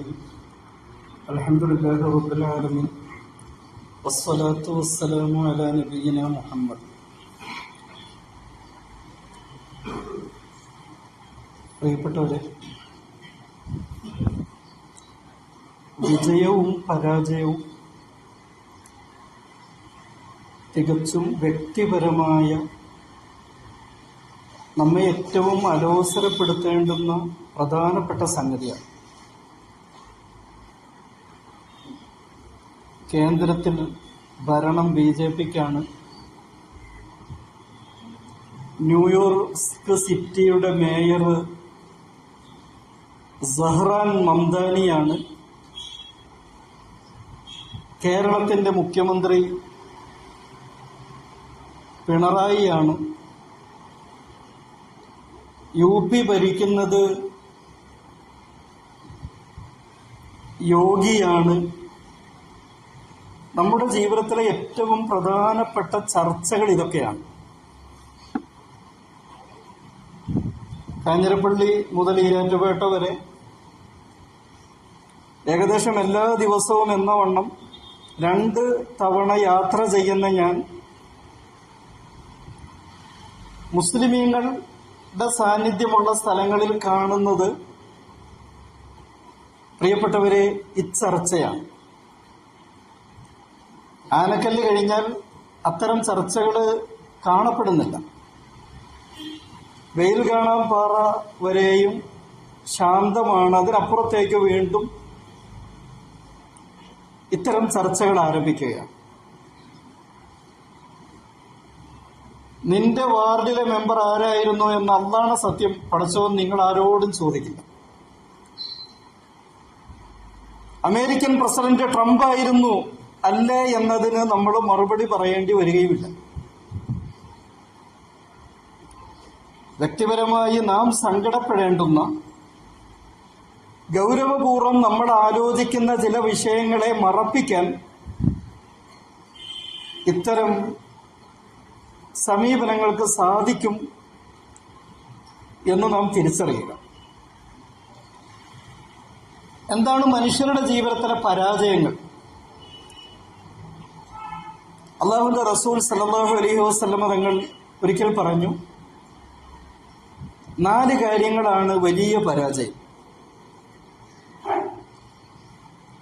الرحيم الحمد لله رب العالمين والصلاة والسلام على نبينا محمد പ്രിയപ്പെട്ടവരെ വിജയവും പരാജയവും തികച്ചും വ്യക്തിപരമായ നമ്മെ ഏറ്റവും അലോസരപ്പെടുത്തേണ്ടുന്ന പ്രധാനപ്പെട്ട സംഗതിയാണ് കേന്ദ്രത്തിൽ ഭരണം ബി ജെ പിക്കാണ്. ന്യൂയോർക്ക് സിറ്റിയുടെ മേയർ സഹ്റാൻ മംദാനിയാണ്. കേരളത്തിന്റെ മുഖ്യമന്ത്രി പിണറായിയാണ്. യു പി ഭരിക്കുന്നത് യോഗിയാണ് നമ്മുടെ ജീവിതത്തിലെ ഏറ്റവും പ്രധാനപ്പെട്ട ചർച്ചകൾ ഇതൊക്കെയാണ്. കാഞ്ഞിരപ്പള്ളി മുതൽ ഈരാറ്റുപേട്ട വരെ ഏകദേശം എല്ലാ ദിവസവും എന്ന വണ്ണം രണ്ട് തവണ യാത്ര ചെയ്യുന്ന ഞാൻ മുസ്ലിമീങ്ങളുടെ സാന്നിധ്യമുള്ള സ്ഥലങ്ങളിൽ കാണുന്നത് പ്രിയപ്പെട്ടവരെ ഇച്ചർച്ചയാണ് ആനക്കല്ല് കഴിഞ്ഞാൽ അത്തരം ചർച്ചകൾ കാണപ്പെടുന്നില്ല. വെയിൽ കാണാൻ പാറ വരെയും ശാന്തമാണ്. അതിനപ്പുറത്തേക്ക് വീണ്ടും ഇത്തരം ചർച്ചകൾ ആരംഭിക്കുകയാണ്. നിന്റെ വാർഡിലെ മെമ്പർ ആരായിരുന്നു എന്ന് അന്നാണ് സത്യം പഠിച്ചവൻ നിങ്ങൾ ആരോടും ചോദിക്കില്ല. അമേരിക്കൻ പ്രസിഡന്റ് ട്രംപ് ആയിരുന്നു അല്ലേ എന്നതിന് നമ്മൾ മറുപടി പറയേണ്ടി വരികയുമില്ല. വ്യക്തിപരമായി നാം സങ്കടപ്പെടേണ്ടുന്ന ഗൗരവപൂർവം നമ്മൾ ആലോചിക്കുന്ന ചില വിഷയങ്ങളെ മറപ്പിക്കാൻ ഇത്തരം സമീപനങ്ങൾക്ക് സാധിക്കും എന്ന് നാം തിരിച്ചറിയുക. എന്താണ് മനുഷ്യരുടെ ജീവിതത്തിലെ പരാജയങ്ങൾ? അള്ളാഹുന്റെ റസൂൽ സല്ലാഹു അലഹി വസ്ലമ തങ്ങൾ ഒരിക്കൽ പറഞ്ഞു നാല് കാര്യങ്ങളാണ് വലിയ പരാജയം.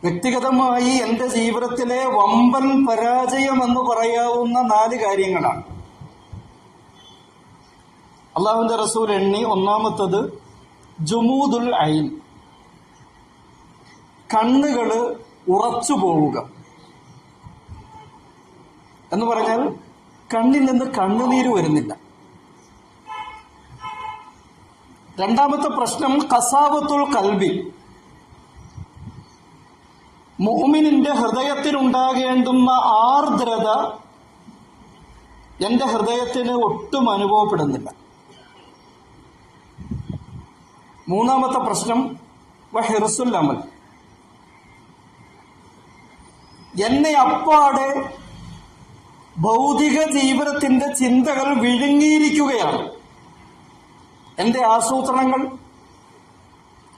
വ്യക്തിഗതമായി എന്റെ ജീവിതത്തിലെ വമ്പൻ പരാജയം എന്ന് പറയാവുന്ന നാല് കാര്യങ്ങളാണ്. അള്ളാഹുന്റെ റസൂൽ എണ്ണി ഒന്നാമത്തത് ജുമൂദുൽ ഐൻ. കണ്ണുകൾ ഉറച്ചു പോവുക എന്ന് പറഞ്ഞാൽ കണ്ണിൽ നിന്ന് കണ്ണുനീര് വരുന്നില്ല. രണ്ടാമത്തെ പ്രശ്നം കസാവത്തുൽ കൽബി. മോമിനിന്റെ ഹൃദയത്തിനുണ്ടാകേണ്ടുന്ന ആർദ്രത എന്റെ ഹൃദയത്തിന് ഒട്ടും അനുഭവപ്പെടുന്നില്ല. മൂന്നാമത്തെ പ്രശ്നം വഹിറസുൽ എന്നെ അപ്പാടെ ഭൗതിക ജീവിതത്തിന്റെ ചിന്തകൾ വിഴുങ്ങിയിരിക്കുകയാണ്. എന്റെ ആസൂത്രണങ്ങൾ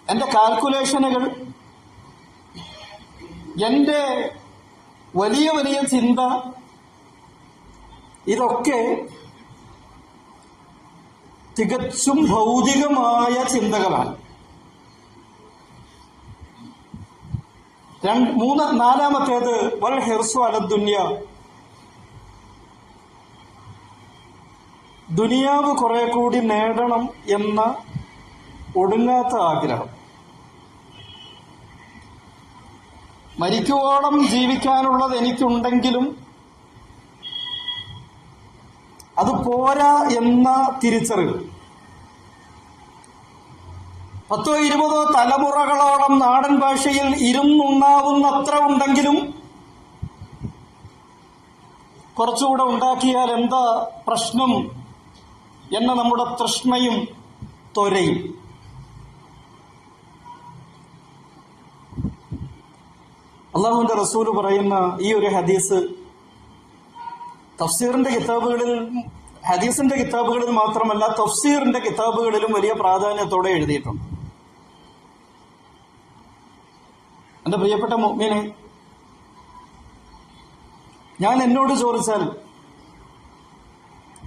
എന്റെ കാൽക്കുലേഷനുകൾ എന്റെ വലിയ വലിയ ചിന്ത ഇതൊക്കെ തികച്ചും ഭൗതികമായ ചിന്തകളാണ്. രണ്ട് മൂന്ന് നാലാമത്തേത് വൽ ഹെർസു അലദുന്യ ദുനിയാവ് കുറെ കൂടി നേടണം എന്ന ഒടുങ്ങാത്ത ആഗ്രഹം. മരിക്കുവോളം ജീവിക്കാനുള്ളത് എനിക്കുണ്ടെങ്കിലും അത് പോരാ എന്ന തിരിച്ചറിവ്. പത്തോ ഇരുപതോ തലമുറകളോളം നാടൻ ഭാഷയിൽ ഇരുന്നുണ്ണാവുന്നത്ര ഉണ്ടെങ്കിലും കുറച്ചുകൂടെ ഉണ്ടാക്കിയാൽ എന്താ പ്രശ്നം? എന്ന നമ്മുടെ തൃഷ്ണയും ത്വരയും. അള്ളാഹുവിന്റെ റസൂൽ പറയുന്ന ഈ ഒരു ഹദീസ് തഫ്സീറിന്റെ കിതാബുകളിൽ ഹദീസിന്റെ കിതാബുകളിൽ മാത്രമല്ല തഫ്സീറിന്റെ കിതാബുകളിലും വലിയ പ്രാധാന്യത്തോടെ എഴുതിയിട്ടുണ്ട്. എന്റെ പ്രിയപ്പെട്ട മുഅ്മിനെ ഞാൻ എന്നോട് ചോദിച്ചാൽ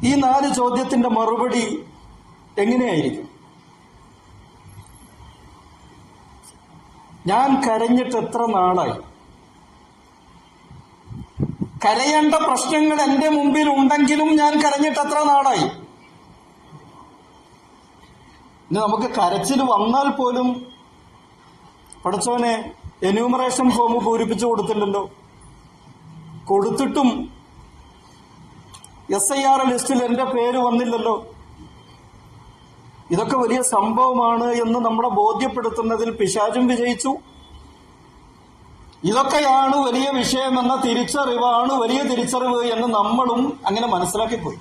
ഈ നാല് ചോദ്യത്തിന്റെ മറുപടി എങ്ങനെയായിരിക്കും? ഞാൻ കരഞ്ഞിട്ട് എത്ര നാളായി? കരയേണ്ട പ്രശ്നങ്ങൾ എന്റെ മുമ്പിൽ ഉണ്ടെങ്കിലും ഞാൻ കരഞ്ഞിട്ട് എത്ര നാളായി? ഇനി നമുക്ക് കരച്ചിൽ വന്നാൽ പോലും പഠിച്ചവനെ എന്യൂമറേഷൻ ഫോം പൂരിപ്പിച്ചു കൊടുത്തില്ലല്ലോ. കൊടുത്തിട്ടും എസ് ഐ ആർ ലിസ്റ്റിൽ എന്റെ പേര് വന്നില്ലല്ലോ. ഇതൊക്കെ വലിയ സംഭവമാണ് എന്ന് നമ്മളെ ബോധ്യപ്പെടുത്തുന്നതിൽ പിശാചും വിജയിച്ചു. ഇതൊക്കെയാണ് വലിയ വിഷയമെന്ന തിരിച്ചറിവാണ് വലിയ തിരിച്ചറിവ് എന്ന് നമ്മളും അങ്ങനെ മനസ്സിലാക്കിപ്പോയി.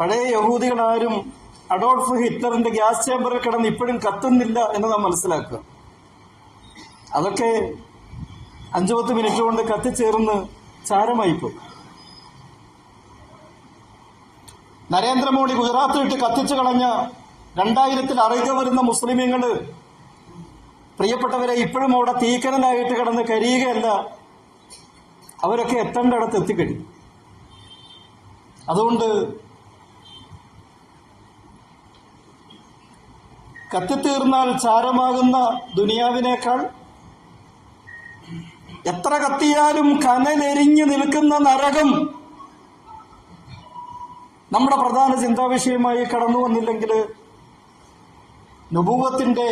പഴയ യഹൂദികളാരും അഡോൾഫ് ഹിറ്റ്ലറിന്റെ ഗ്യാസ് ചേമ്പറിൽ കിടന്ന് ഇപ്പോഴും കത്തുന്നില്ല എന്ന് നാം മനസ്സിലാക്കുക. അതൊക്കെ അഞ്ചു പത്ത് മിനിറ്റ് കൊണ്ട് കത്തിച്ചേർന്ന് ചാരമായിപ്പോയി നരേന്ദ്രമോദി ഗുജറാത്തിൽ ഇട്ട് കത്തിച്ചു കളഞ്ഞ രണ്ടായിരത്തിൽ അറിയുക വരുന്ന മുസ്ലിമീങ്ങൾ പ്രിയപ്പെട്ടവരെ ഇപ്പോഴും അവിടെ തീക്കനായിട്ട് കിടന്ന് കരിയുകയല്ല അവരൊക്കെ എത്തേണ്ടടത്ത് എത്തിക്കഴിഞ്ഞു. അതുകൊണ്ട് കത്തിത്തീർന്നാൽ ചാരമാകുന്ന ദുനിയാവിനേക്കാൾ എത്ര കത്തിയാലും കനലെരിഞ്ഞു നിൽക്കുന്ന നരകം. നമ്മുടെ പ്രധാന ചിന്താവിഷയമായി കടന്നു വന്നില്ലെങ്കിൽ നുപൂവത്തിന്റെ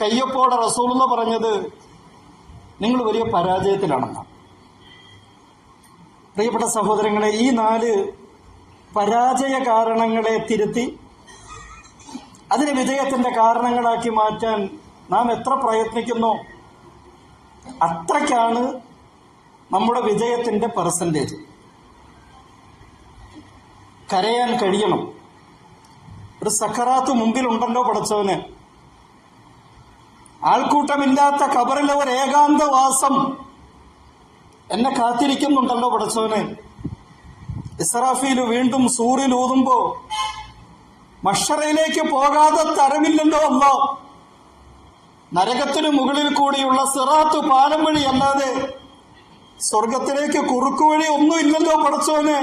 കയ്യൊപ്പോടെ റസൂലുള്ള പറഞ്ഞത് നിങ്ങൾ വലിയ പരാജയത്തിലാണെന്നാണ്. പ്രിയപ്പെട്ട സഹോദരങ്ങളെ ഈ നാല് പരാജയ കാരണങ്ങളെ തിരുത്തി അതിനെ വിജയത്തിന്റെ കാരണങ്ങളാക്കി മാറ്റാൻ നാം എത്ര പ്രയത്നിക്കുന്നോ അത്രയ്ക്കാണ് നമ്മുടെ വിജയത്തിന്റെ പെർസെന്റേജ് കരയാൻ കഴിയണം. ഒരു സക്കറാത്ത് മുമ്പിലുണ്ടല്ലോ പടച്ചവന് ആൾക്കൂട്ടമില്ലാത്ത കബറിലെ ഒരു ഏകാന്തവാസം എന്നെ കാത്തിരിക്കുന്നുണ്ടല്ലോ പടച്ചവന് ഇസ്രാഫീൽ വീണ്ടും സൂറിൽ ഊതുമ്പോ മഷറയിലേക്ക് പോകാതെ തരമില്ലല്ലോ അല്ലോ നരകത്തിനു മുകളിൽ കൂടിയുള്ള സിറാത്ത് പാലം വഴി അല്ലാതെ സ്വർഗത്തിലേക്ക് കുറുക്കു വഴി ഒന്നും ഇല്ലല്ലോ പഠിച്ചോന്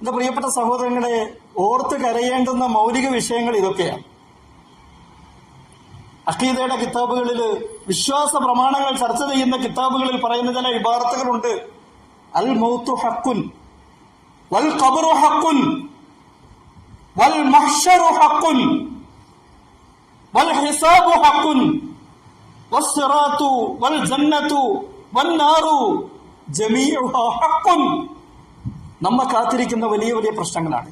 എന്റെ പ്രിയപ്പെട്ട സഹോദരങ്ങളെ ഓർത്ത് കരയേണ്ടുന്ന മൗലിക വിഷയങ്ങൾ ഇതൊക്കെയാണ്. അഖീദയുടെ കിതാബുകളിൽ വിശ്വാസ പ്രമാണങ്ങൾ ചർച്ച ചെയ്യുന്ന കിതാബുകളിൽ പറയുന്ന ചില ഇബാർത്തുകളുണ്ട് അൽ മൗത്തു ഹക്കുൻ വൽ ഖബറു ഹക്കുൻ വൽ മഹ്ശറു ഹക്കുൻ ഹക്കുൻ വസ്സിറാത്തു വൽ ജന്നത്തു വന്നാറു ജമീഉഹ ഹഖുൻ നമ്മെ കാത്തിരിക്കുന്ന വലിയ വലിയ പ്രശ്നങ്ങളാണ്.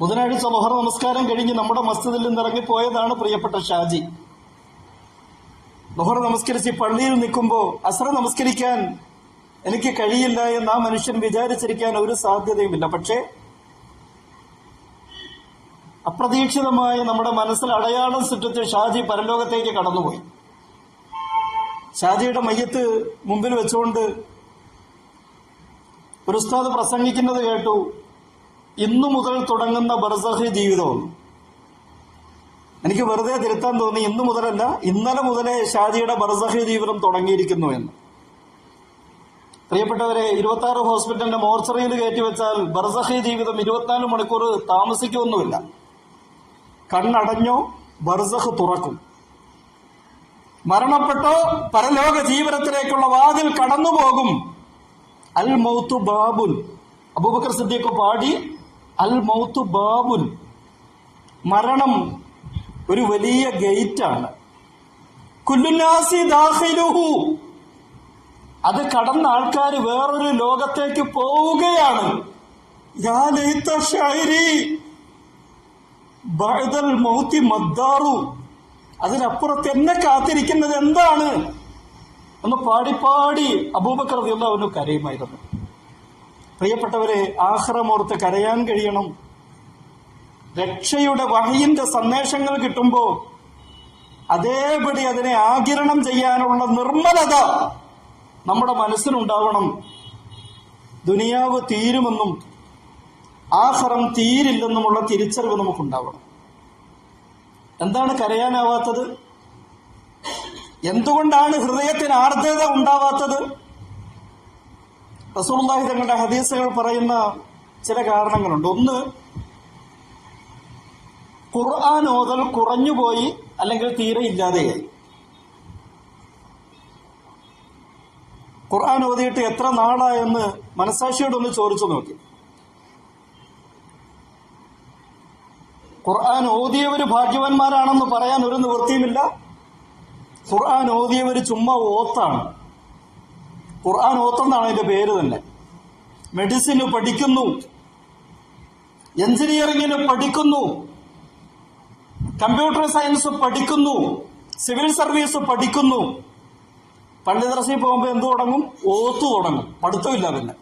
ബുധനാഴ്ച മൊഹർ നമസ്കാരം കഴിഞ്ഞ് നമ്മുടെ മസ്ജിദിൽ നിന്ന് ഇറങ്ങിപ്പോയതാണ് പ്രിയപ്പെട്ട ഷാജി. ബഹർ നമസ്കരിച്ച് പള്ളിയിൽ നിൽക്കുമ്പോൾ അസറ നമസ്കരിക്കാൻ എനിക്ക് കഴിയില്ല എന്ന് ആ മനുഷ്യൻ വിചാരിച്ചിരിക്കാൻ ഒരു സാധ്യതയുമില്ല. പക്ഷേ അപ്രതീക്ഷിതമായി നമ്മുടെ മനസ്സിൽ അടയാളം സൃഷ്ടിച്ച് ഷാജി പരലോകത്തേക്ക് കടന്നുപോയി. ഷാജിയുടെ മയ്യത്ത് മുമ്പിൽ വെച്ചുകൊണ്ട് ഒരു ഉസ്താദ് പ്രസംഗിക്കുന്നത് കേട്ടു ഇന്നു മുതൽ തുടങ്ങുന്ന ബർസഹി ജീവിതവും എനിക്ക് വെറുതെ തിരുത്താൻ തോന്നി ഇന്നു മുതലല്ല ഇന്നലെ മുതലേ ഷാജിയുടെ ബർസഹി ജീവിതം തുടങ്ങിയിരിക്കുന്നു എന്ന്. പ്രിയപ്പെട്ടവരെ ഇരുപത്തി ആറ് ഹോസ്പിറ്റലിന്റെ മോർച്ചറിയിൽ കയറ്റിവെച്ചാൽ ബർസഹി ജീവിതം ഇരുപത്തിനാല് മണിക്കൂർ താമസിക്കുമൊന്നുമില്ല. കണ്ണടഞ്ഞോ ബർസഹ് തുറക്കും. മരണപ്പെട്ടോ പരലോക ജീവിതത്തിലേക്കുള്ള വാതിൽ കടന്നുപോകും. അൽ മൗത്തു ബാബുൻ. അബൂബക്കർ സിദ്ദീഖ് പാടി അൽ മൗത്തു ബാബുൻ. മരണം ഒരു വലിയ ഗേറ്റാണ്. അത് കടന്ന ആൾക്കാർ വേറൊരു ലോകത്തേക്ക് പോവുകയാണ്. ബഅദൽ മൗത്തി മദ്ദാറു. അതിനപ്പുറത്ത് എന്നെ കാത്തിരിക്കുന്നത് എന്താണ്? ഒന്ന് പാടി പാടി അബൂബക്കർ റളിയല്ലാഹു കരയുമായിരുന്നു. പ്രിയപ്പെട്ടവരെ ആഹ്റമോർത്ത് കരയാൻ കഴിയണം. രക്ഷയുടെ വഹയിന്റെ സന്ദേശങ്ങൾ കിട്ടുമ്പോൾ അതേപടി അതിനെ ആകിരണം ചെയ്യാനുള്ള നിർമ്മലത നമ്മുടെ മനസ്സിനുണ്ടാവണം. ദുനിയാവ് തീരുമെന്നും ആഹ്റം തീരില്ലെന്നുമുള്ള തിരിച്ചറിവ് നമുക്കുണ്ടാവണം. എന്താണ് കരയാനാവാത്തത്? എന്തുകൊണ്ടാണ് ഹൃദയത്തിന് ആർദ്രത ഉണ്ടാവാത്തത്? റസൂലുള്ളാഹി തങ്ങളുടെ ഹദീസുകൾ പറയുന്ന ചില കാരണങ്ങളുണ്ട്. ഒന്ന് ഖുർആൻ ഓതൽ കുറഞ്ഞുപോയി അല്ലെങ്കിൽ തീരെ ഇല്ലാതെയായി. ഖുർആൻ ഓതിയിട്ട് എത്ര നാളായെന്ന് മനസാക്ഷിയോടൊന്ന് ചോദിച്ചു നോക്കി. ഖുർആൻ ഓതിയവര് ഭാഗ്യവാന്മാരാണെന്ന് പറയാൻ ഒരു നിവൃത്തിയുമില്ല. ഖുർആൻ ഓതിയവര് ചുമ്മാ ഓത്താണ്. ഖുർആൻ ഓത്തെന്നാണ് അതിന്റെ പേര് തന്നെ. മെഡിസിന് പഠിക്കുന്നു. എഞ്ചിനീയറിംഗിന് പഠിക്കുന്നു. കമ്പ്യൂട്ടർ സയൻസ് പഠിക്കുന്നു. സിവിൽ സർവീസ് പഠിക്കുന്നു. പണ്ഡിതറസി പോകുമ്പോൾ എന്തു തുടങ്ങും? ഓത്തു തുടങ്ങും. പഠിത്തമില്ല പിന്നെ.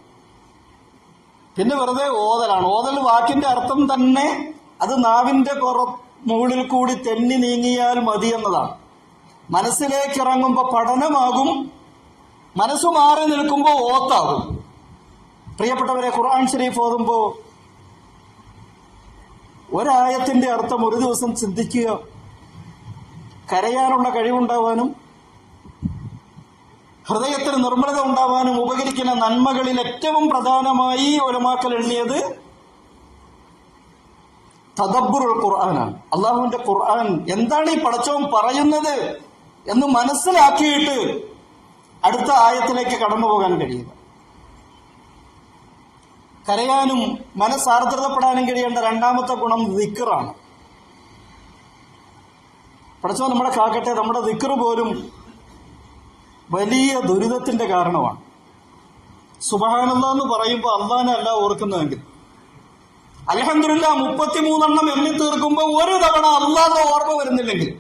പിന്നെ വെറുതെ ഓതലാണ്. ഓതൽ വാക്കിന്റെ അർത്ഥം തന്നെ അത് നാവിന്റെ പുറ മുകളിൽ കൂടി തെന്നി നീങ്ങിയാൽ മതി എന്നതാണ്. മനസ്സിലേക്ക് ഇറങ്ങുമ്പോൾ പഠനമാകും മനസ്സ് മാറി നിൽക്കുമ്പോൾ ഓത്താകും. പ്രിയപ്പെട്ടവരെ ഖുർആൻ ഷരീഫ് ഓതുമ്പോൾ ഒരായത്തിന്റെ അർത്ഥം ഒരു ദിവസം ചിന്തിക്കുക. കരയാനുള്ള കഴിവുണ്ടാവാനും ഹൃദയത്തിന് നിർമ്മലത ഉണ്ടാവാനും ഉപകരിക്കുന്ന നന്മകളിൽ ഏറ്റവും പ്രധാനമായി ഒലമാക്കൽ എഴുതിയത് തദബ്ബുറുൽ ഖുർആനാണ്. അള്ളാഹുവിന്റെ ഖുർആൻ എന്താണ് ഈ പടച്ചവൻ പറയുന്നത് എന്ന് മനസ്സിലാക്കിയിട്ട് അടുത്ത ആയത്തിലേക്ക് കടന്നു പോകാൻ കഴിയുക കരയാനും മനസ്സാർദ്രതപ്പെടാനും കഴിയേണ്ട രണ്ടാമത്തെ ഗുണം ദിക്കറാണ് പടച്ചവൻ നമ്മുടെ കാക്കട്ടെ നമ്മുടെ വിക്ർ പോലും വലിയ ദുരിതത്തിന്റെ കാരണമാണ്. സുബഹാനന്ദ എന്ന് പറയുമ്പോൾ അള്ളാനെ അല്ല ഓർക്കുന്നതെങ്കിൽ അലഹമില്ല മുപ്പത്തിമൂന്നെണ്ണം എണ്ണി തീർക്കുമ്പോൾ ഒരു തവണ അള്ളാഹ് ഓർമ്മ വരുന്നില്ലെങ്കിൽ.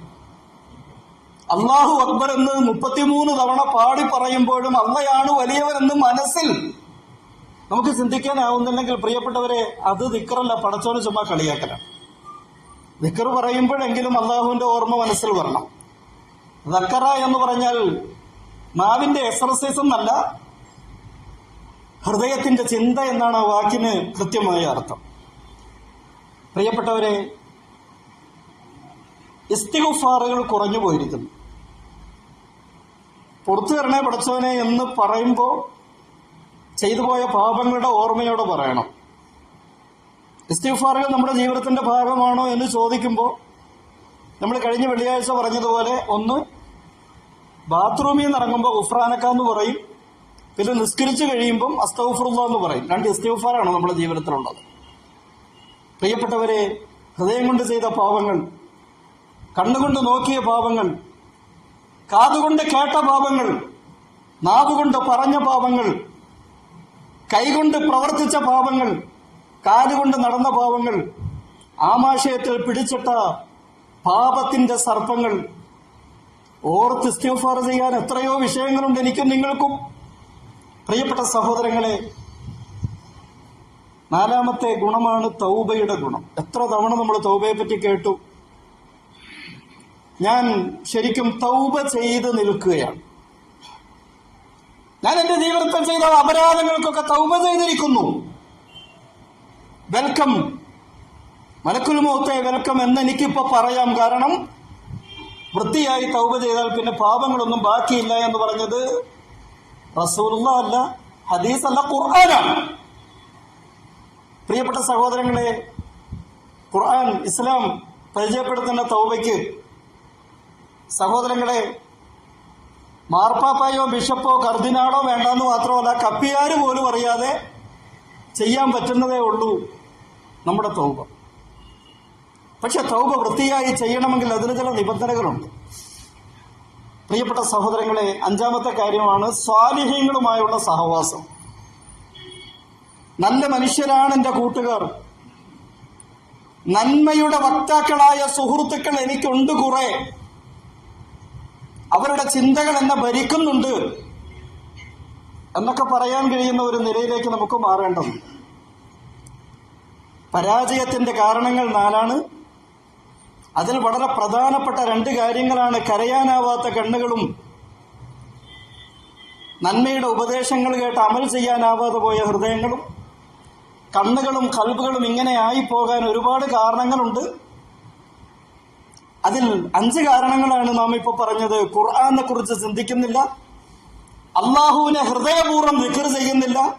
അള്ളാഹു അക്ബർ എന്ന് മുപ്പത്തിമൂന്ന് തവണ പാടി പറയുമ്പോഴും അള്ളയാണ് വലിയവരെന്ന് മനസ്സിൽ നമുക്ക് ചിന്തിക്കാനാവുന്നില്ലെങ്കിൽ പ്രിയപ്പെട്ടവരെ അത് ദിക്കറല്ല പടച്ചോന് ചുമ്മാ കളിയാക്കലാണ് ദിക്കർ പറയുമ്പോഴെങ്കിലും അള്ളാഹുവിന്റെ ഓർമ്മ മനസ്സിൽ വരണം. ദക്കറ എന്ന് പറഞ്ഞാൽ മാവിന്റെ എക്സർസൈസ് എന്നല്ല ഹൃദയത്തിന്റെ ചിന്ത എന്നാണ് ആ വാക്കിന് കൃത്യമായ അർത്ഥം. പ്രിയപ്പെട്ടവരെ ഇസ്തിഗുഫാറുകൾ കുറഞ്ഞു പോയിരിക്കുന്നു. പുറത്തു തരണേ പഠിച്ചവനെ എന്ന് പറയുമ്പോൾ ചെയ്തു പോയ പാപങ്ങളുടെ ഓർമ്മയോടെ പറയണം. ഇസ്തിഫാറുകൾ നമ്മുടെ ജീവിതത്തിന്റെ ഭാഗമാണോ എന്ന് ചോദിക്കുമ്പോൾ നമ്മൾ കഴിഞ്ഞ വെള്ളിയാഴ്ച പറഞ്ഞതുപോലെ ഒന്ന് ബാത്റൂമിൽ നിന്ന് ഇറങ്ങുമ്പോൾ ഉഫ്രാനക്ക എന്ന് പറയും. പിന്നെ നിസ്കരിച്ചു കഴിയുമ്പം അസ്തഫുറുള്ള എന്ന് പറയും. രണ്ട് ഇസ്തിഫാറാണ് നമ്മുടെ ജീവിതത്തിലുള്ളത്. പ്രിയപ്പെട്ടവരെ ഹൃദയം കൊണ്ട് ചെയ്ത പാപങ്ങൾ കണ്ണുകൊണ്ട് നോക്കിയ പാപങ്ങൾ കാതുകൊണ്ട് കേട്ട പാപങ്ങൾ നാവുകൊണ്ട് പറഞ്ഞ പാപങ്ങൾ കൈകൊണ്ട് പ്രവർത്തിച്ച പാപങ്ങൾ കാലുകൊണ്ട് നടന്ന പാപങ്ങൾ ആമാശയത്തിൽ പിടിച്ചിട്ട പാപത്തിന്റെ സർപ്പങ്ങൾ. ഓർത്ത് ഇസ്തിഗ്ഫാർ ചെയ്യാൻ എത്രയോ വിഷയങ്ങളുണ്ട് എനിക്കും നിങ്ങൾക്കും. പ്രിയപ്പെട്ട സഹോദരങ്ങളെ നാലാമത്തെ ഗുണമാണ് തൗബയുടെ ഗുണം. എത്ര തവണ നമ്മൾ തൗബയെ പറ്റി കേട്ടു? ഞാൻ ശരിക്കും തൗബ ചെയ്ത് നിൽക്കുകയാണ്. ഞാൻ എന്റെ ജീവിതത്തിൽ ചെയ്ത അപരാധങ്ങൾക്കൊക്കെ തൗബ ചെയ്തിരിക്കുന്നു. വെൽക്കം. മലക്കുൽ വെൽക്കം എന്ന് എനിക്കിപ്പോ പറയാം. കാരണം വൃത്തിയായി തൗബ ചെയ്താൽ പിന്നെ പാപങ്ങളൊന്നും ബാക്കിയില്ല എന്ന് പറഞ്ഞത് റസൂലുള്ള അല്ല ഹദീസ് അല്ല ഖുർആനാണ്. പ്രിയപ്പെട്ട സഹോദരങ്ങളെ ഖുർആൻ ഇസ്ലാം പരിചയപ്പെടുത്തുന്ന തൗബയ്ക്ക് സഹോദരങ്ങളെ മാർപ്പാപ്പായോ ബിഷപ്പോ കർദിനാളോ വേണ്ടെന്ന് മാത്രമല്ല കപ്പിയാർ പോലും അറിയാതെ ചെയ്യാൻ പറ്റുന്നതേ ഉള്ളൂ നമ്മുടെ തൗബ. പക്ഷെ തൗബ വൃത്തിയായി ചെയ്യണമെങ്കിൽ അതിന് ചില നിബന്ധനകളുണ്ട്. പ്രിയപ്പെട്ട സഹോദരങ്ങളെ അഞ്ചാമത്തെ കാര്യമാണ് സ്വാലിഹ്യങ്ങളുമായുള്ള സഹവാസം. നല്ല മനുഷ്യരാണ് എന്റെ കൂട്ടുകാർ. നന്മയുടെ വക്താക്കളായ സുഹൃത്തുക്കൾ എനിക്കുണ്ട് കുറെ. അവരുടെ ചിന്തകൾ എന്നെ ഭരിക്കുന്നുണ്ട്. എന്നൊക്കെ പറയാൻ കഴിയുന്ന ഒരു നിലയിലേക്ക് നമുക്ക് മാറേണ്ടതുണ്ട്. പരാജയത്തിന്റെ കാരണങ്ങൾ നാലാണ്. അതിൽ വളരെ പ്രധാനപ്പെട്ട രണ്ട് കാര്യങ്ങളാണ് കരയാനാവാത്ത കണ്ണുകളും. നന്മയുടെ ഉപദേശങ്ങൾ കേട്ട് അമൽ ചെയ്യാനാവാതെ പോയ ഹൃദയങ്ങളും. കണ്ണുകളും കൽബുകളും ഇങ്ങനെ ആയി പോകാൻ ഒരുപാട് കാരണങ്ങളുണ്ട്. അതിൽ അഞ്ച് കാരണങ്ങളാണ് നാം ഇപ്പൊ പറഞ്ഞത്. ഖുർആാനെ കുറിച്ച് ചിന്തിക്കുന്നില്ല. അള്ളാഹുവിനെ ഹൃദയപൂർവം വിക്കർ ചെയ്യുന്നില്ല.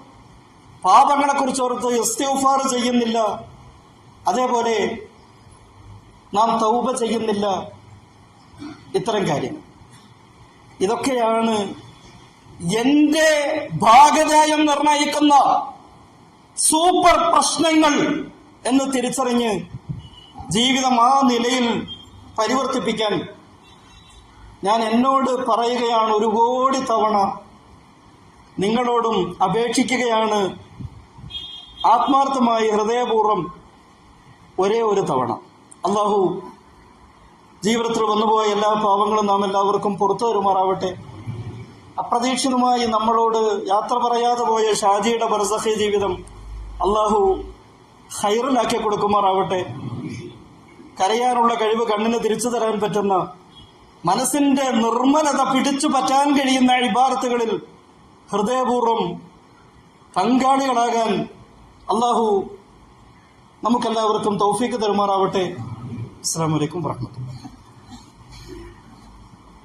പാപങ്ങളെ കുറിച്ച് ഓർത്ത് ഇസ്തിഗ്ഫാർ ചെയ്യുന്നില്ല. അതേപോലെ നാം തൗബ ചെയ്യുന്നില്ല. ഇത്തരം കാര്യം. ഇതൊക്കെയാണ് എന്റെ ഭാഗതയം നിർണയിക്കുന്ന സൂപ്പർ പ്രശ്നങ്ങൾ എന്ന് തിരിച്ചറിഞ്ഞ് ജീവിതം ആ നിലയിൽ പരിവർത്തിപ്പിക്കാൻ ഞാൻ എന്നോട് പറയുകയാണ് ഒരു കോടി തവണ നിങ്ങളോടും അപേക്ഷിക്കുകയാണ്. ആത്മാർത്ഥമായി ഹൃദയപൂർവം ഒരേ ഒരു തവണ. അള്ളാഹു ജീവിതത്തിൽ വന്നുപോയ എല്ലാ പാവങ്ങളും നാം എല്ലാവർക്കും പുറത്തു വരുമാറാവട്ടെ. അപ്രതീക്ഷിതമായി നമ്മളോട് യാത്ര പറയാതെ പോയ ഷാജിയുടെ ബർസഹി ജീവിതം അള്ളാഹു ഹൈറിലാക്കി കൊടുക്കുമാറാവട്ടെ. കരയാനുള്ള കഴിവ് കണ്ണിന് തിരിച്ചു തരാൻ പറ്റുന്ന മനസ്സിന്റെ നിർമ്മലത പിടിച്ചു പറ്റാൻ കഴിയുന്ന ഇബാറത്തുകളിൽ ഹൃദയപൂർവം പങ്കാളികളാകാൻ അള്ളാഹു നമുക്കെല്ലാവർക്കും തൗഫീക്ക് തരുമാറാവട്ടെ. അസ്സാം വലൈക്കും വർഹമത്തുള്ള